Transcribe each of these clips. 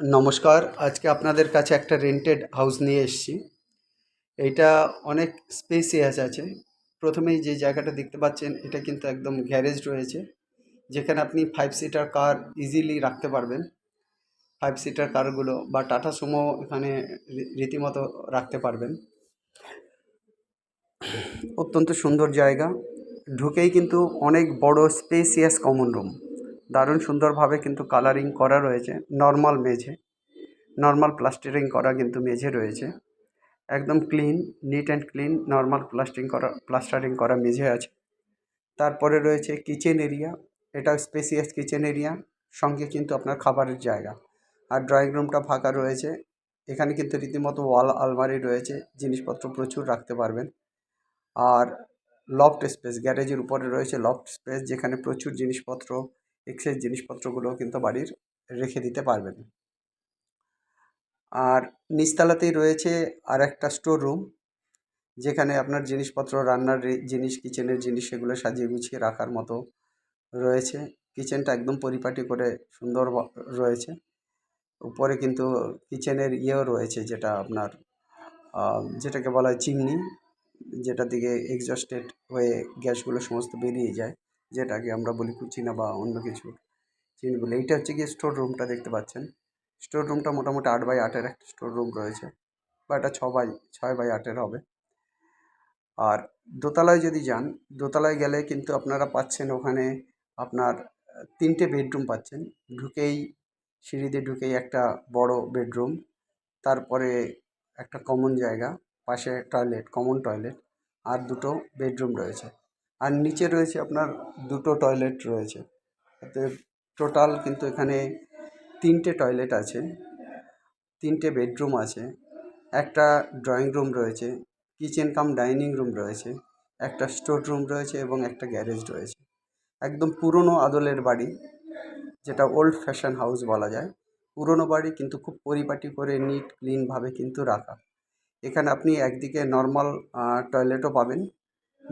নমস্কার, আজকে আপনাদের কাছে একটা রেন্টেড হাউস নিয়ে এসেছি। এইটা অনেক স্পেসিয়াস আছে। প্রথমেই যে জায়গাটা দেখতে পাচ্ছেন, এটা কিন্তু একদম গ্যারেজ রয়েছে, যেখানে আপনি ফাইভ সিটার কার ইজিলি রাখতে পারবেন। ফাইভ সিটার কারগুলো বা টাটা সুমো এখানে রীতিমতো রাখতে পারবেন। অত্যন্ত সুন্দর জায়গা। ঢুকেই কিন্তু অনেক বড় স্পেসিয়াস কমন রুম দারুণ সুন্দরভাবে কিন্তু কালারিং করা রয়েছে নর্মাল মেঝে নর্মাল প্লাস্টারিং করা কিন্তু মেঝে রয়েছে। একদম clean neat and clean normal প্লাস্টিং করা প্লাস্টারিং করা মেঝে আছে। তারপরে রয়েছে কিচেন এরিয়া এটা স্পেসিয়াস কিচেন এরিয়া সঙ্গে কিন্তু আপনার খাবারের জায়গা। আর ড্রয়িং রুমটা ফাঁকা রয়েছে, এখানে কিন্তু রীতিমতো ওয়াল আলমারি রয়েছে, জিনিসপত্র প্রচুর রাখতে পারবেন। আর লফট স্পেস গ্যারেজের উপরে রয়েছে লফট স্পেস যেখানে প্রচুর জিনিসপত্র এক্সেস জিনিসপত্রগুলো কিন্তু বাড়ির রেখে দিতে পারবেন। আর নিচতলাতেই রয়েছে আর একটা স্টোর রুম যেখানে আপনার জিনিসপত্র, রান্নার জিনিস কিচেনের জিনিস সেগুলো সাজিয়ে গুছিয়ে রাখার মতো রয়েছে। কিচেনটা একদম পরিপাটি করে সুন্দর রয়েছে। উপরে কিন্তু কিচেনের ইয়েও রয়েছে, যেটা আপনার যেটাকে বলা হয় চিমনি, যেটা দিকে এক্সস্টেড হয়ে গ্যাসগুলো সমস্ত বেরিয়ে যায়। যেটাকে আমরা বলি কুচিনা বা অন্য কিছু চিনি বলি। এইটা হচ্ছে গিয়ে স্টোর রুমটা দেখতে পাচ্ছেন। স্টোর রুমটা মোটামুটি আট বাই আটের একটা স্টোর রুম রয়েছে। বা এটা ছ বাই, ছয় বাই আটের হবে। আর দোতলায় যদি যান, দোতলায় গেলে কিন্তু আপনারা পাচ্ছেন ওখানে আপনার, তিনটে বেডরুম পাচ্ছেন। ঢুকেই, সিঁড়ি দিয়ে ঢুকেই একটা বড় বেডরুম তারপরে একটা কমন জায়গা, পাশে টয়লেট কমন টয়লেট আর দুটো বেডরুম রয়েছে। আর নিচে রয়েছে আপনার দুটো টয়লেট রয়েছে। অতএব টোটাল কিন্তু এখানে তিনটে টয়লেট আছে, তিনটে বেডরুম আছে, একটা ড্রয়িং রুম রয়েছে কিচেন কাম ডাইনিং রুম রয়েছে, একটা স্টোর রুম রয়েছে এবং একটা গ্যারেজ রয়েছে। একদম পুরনো আদলের বাড়ি, যেটা ওল্ড ফ্যাশন হাউস বলা যায়। পুরনো বাড়ি কিন্তু খুব পরিপাটি করে নিট ক্লিনভাবে কিন্তু রাখা। এখানে আপনি একদিকে নর্মাল টয়লেটও পাবেন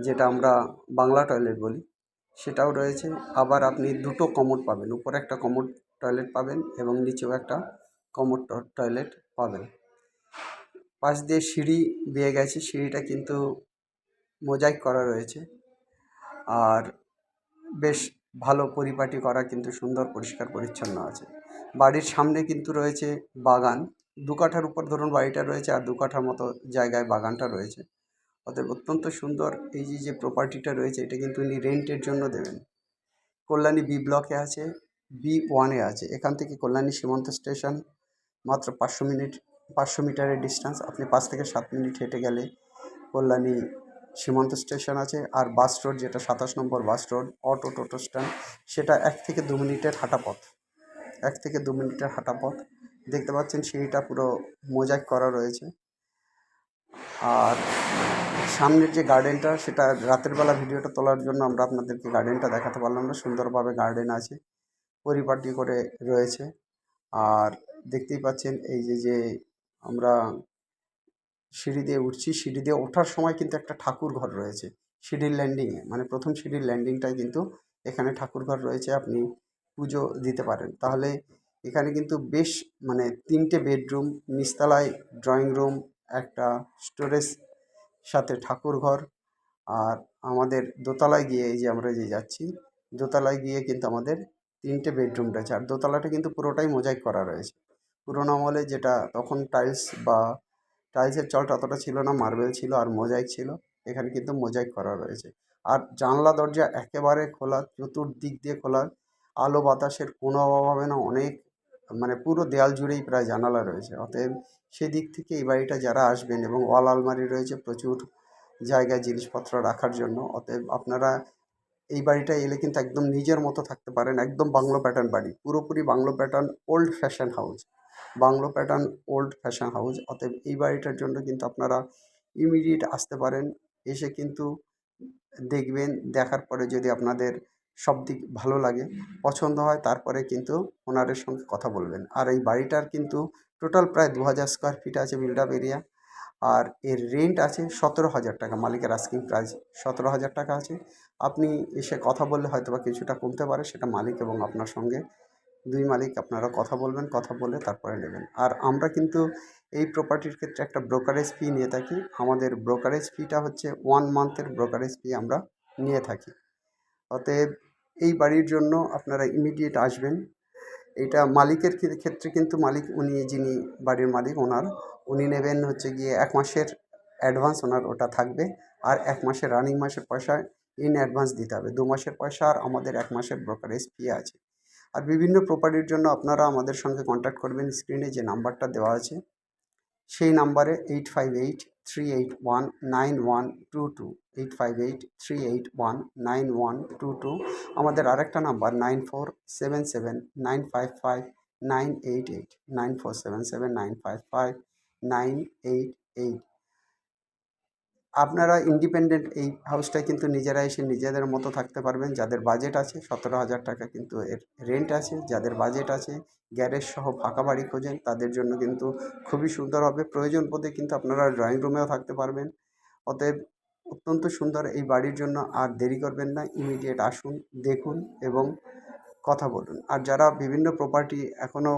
যেটা আমরা বাংলা টয়লেট বলি, সেটাও রয়েছে। আবার আপনি দুটো কমোড পাবেন, উপরে একটা কমোড টয়লেট পাবেন এবং নিচেও একটা কমোড টয়লেট পাবেন। পাশ দিয়ে সিঁড়ি বেয়ে গেছে, সিঁড়িটা কিন্তু মোজাইক করা রয়েছে। আর বেশ ভালো পরিপাটি করা, কিন্তু সুন্দর, পরিষ্কার, পরিচ্ছন্ন আছে। বাড়ির সামনে কিন্তু রয়েছে বাগান। দু কাঠার উপর ধরুন বাড়িটা রয়েছে, আর দু কাঠার মতো জায়গায় বাগানটা রয়েছে। অতএব অত্যন্ত সুন্দর এই যে যে প্রপার্টিটা রয়েছে, এটা কিন্তু উনি রেন্টের জন্য দেবেন। কল্যাণী বি ব্লকে আছে বি ওয়ানে আছে। এখান থেকে কল্যাণী সীমান্ত স্টেশন মাত্র পাঁচশো মিনিট, পাঁচশো মিটারের ডিস্টেন্স আপনি পাঁচ থেকে সাত মিনিট হেঁটে গেলে কল্যাণী সীমান্ত স্টেশন আছে। আর বাস রোড যেটা, সাতাশ number bus road auto toto stand সেটা এক থেকে দু মিনিটের হাঁটা পথ। এক থেকে দু মিনিটের হাঁটা পথ। দেখতে পাচ্ছেন, সিঁড়িটা পুরো মোজাইক করা রয়েছে। আর সামনের যে গার্ডেনটা, সেটা রাতের বেলা ভিডিওটা তোলার জন্য আমরা আপনাদেরকে গার্ডেনটা দেখাতে পারলাম না। সুন্দরভাবে গার্ডেন আছে, পরিপাটি করে রয়েছে। আর দেখতেই পাচ্ছেন, এই যে যে আমরা সিঁড়ি দিয়ে উঠছি, সিঁড়ি দিয়ে ওঠার সময় কিন্তু একটা ঠাকুর ঘর রয়েছে, সিঁড়ির ল্যান্ডিংয়ে মানে প্রথম সিঁড়ির ল্যান্ডিংটায় কিন্তু এখানে ঠাকুর ঘর রয়েছে, আপনি পুজো দিতে পারেন। তাহলে এখানে কিন্তু বেশ মানে তিনটে বেডরুম নিচতলায় ড্রয়িং রুম একটা স্টোরেজ সাথে ঠাকুর ঘর আর আমাদের দোতলায় গিয়ে এই যে আমরা যে যাচ্ছি, দোতলায় গিয়ে কিন্তু আমাদের তিনটে বেডরুম রয়েছে। আর দোতলাটা কিন্তু পুরোটাই মোজাইক করা রয়েছে। পুরোনো আমলে যেটা তখন টাইলস বা টাইলসের চলটা অতটা ছিল না মার্বেল ছিল আর মোজাইক ছিল, এখানে কিন্তু মোজাইক করা রয়েছে। আর জানলা, দরজা একেবারে খোলা, চতুর্দিক দিয়ে খোলা, আলো বাতাসের কোনো অভাব হবে না, অনেক মানে পুরো দেয়াল জুড়েই প্রায় জানালা রয়েছে। অতএব সেদিক থেকে এই বাড়িটা যারা আসবেন এবং ওয়াল আলমারি রয়েছে প্রচুর জায়গায় জিনিসপত্র রাখার জন্য, অতএব আপনারা এই বাড়িটা এলে কিন্তু একদম নিজের মতো থাকতে পারেন, একদম বাংলো প্যাটার্ন বাড়ি, পুরোপুরি bungalow pattern old fashion house bungalow pattern old fashion house অতএব এই বাড়িটার জন্য কিন্তু আপনারা ইমিডিয়েট আসতে পারেন, এসে কিন্তু দেখবেন, দেখার পরে যদি আপনাদের সব দিক ভালো লাগে। পছন্দ হয়, তারপরে কিন্তু ওনারের সঙ্গে কথা বলবেন। আর এই বাড়িটার কিন্তু টোটাল প্রায় দু হাজার স্কোয়ার ফিট আছে বিল্ড আপ এরিয়া আর এর রেন্ট আছে সতেরো হাজার টাকা, মালিকের আস্কিং প্রাইস সতেরো হাজার টাকা আছে। আপনি এসে কথা বললে হয়তো বা কিছুটা কমতে পারে, সেটা মালিক এবং আপনার সঙ্গে দুই মালিক আপনারা কথা বলবেন, কথা বলে তারপরে নেবেন। আর আমরা কিন্তু এই প্রপার্টির ক্ষেত্রে একটা ব্রোকারেজ ফি নিয়ে থাকি। আমাদের ব্রোকারেজ ফিটা হচ্ছে ওয়ান মান্থের ব্রোকারেজ ফি আমরা নিয়ে থাকি। অতএব এই বাড়ির জন্য আপনারা ইমিডিয়েট আসবেন। এটা মালিকের ক্ষেত্রে কিন্তু মালিক উনি, যিনি বাড়ির মালিক ওনার, উনি নেবেন হচ্ছে গিয়ে এক মাসের অ্যাডভান্স ওনার ওটা থাকবে। আর এক মাসের রানিং মাসের পয়সা ইন অ্যাডভান্স দিতে হবে। দু মাসের পয়সা আর আমাদের এক মাসের ব্রোকারেজ ফি আছে। আর বিভিন্ন প্রপার্টির জন্য আপনারা আমাদের সঙ্গে কন্ট্যাক্ট করবেন। স্ক্রিনে যে নাম্বারটা দেওয়া আছে, সেই নাম্বারে eight five eight three eight one nine one two two eight five eight three eight one nine one two two আমাদের আরেকটা number nine four seven seven nine five five nine eight eight nine four seven seven nine five five nine eight eight আপনারা independent এই হাউসটায় কিন্তু নিজেরা এসে নিজেদের মতো থাকতে পারবেন। যাদের বাজেট আছে, সতেরো হাজার টাকা কিন্তু এর রেন্ট আছে। যাদের বাজেট আছে গ্যারেজ সহ ফাঁকা বাড়ি খোঁজেন, তাদের জন্য কিন্তু খুবই সুন্দর হবে। প্রয়োজন বোধে কিন্তু আপনারা ড্রয়িং রুমেও থাকতে পারবেন। অতএব অত্যন্ত সুন্দর এই বাড়ির জন্য আর দেরি করবেন না। ইমিডিয়েট আসুন, দেখুন এবং কথা বলুন। আর যারা বিভিন্ন প্রপার্টি এখনও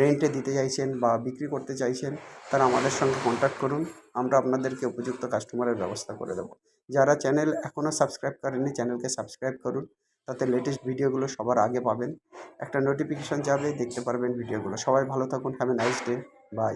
রেন্টে দিতে চাইছেন বা বিক্রি করতে চাইছেন, তারা আমাদের সঙ্গে কন্ট্যাক্ট করুন। আমরা আপনাদেরকে উপযুক্ত কাস্টমারের ব্যবস্থা করে দেবো। যারা চ্যানেল এখনও সাবস্ক্রাইব করেননি চ্যানেলকে সাবস্ক্রাইব করুন। তাতে লেটেস্ট ভিডিওগুলো সবার আগে পাবেন। একটা নোটিফিকেশান যাবে, দেখতে পারবেন ভিডিওগুলো সবাই ভালো থাকুন have a nice day bye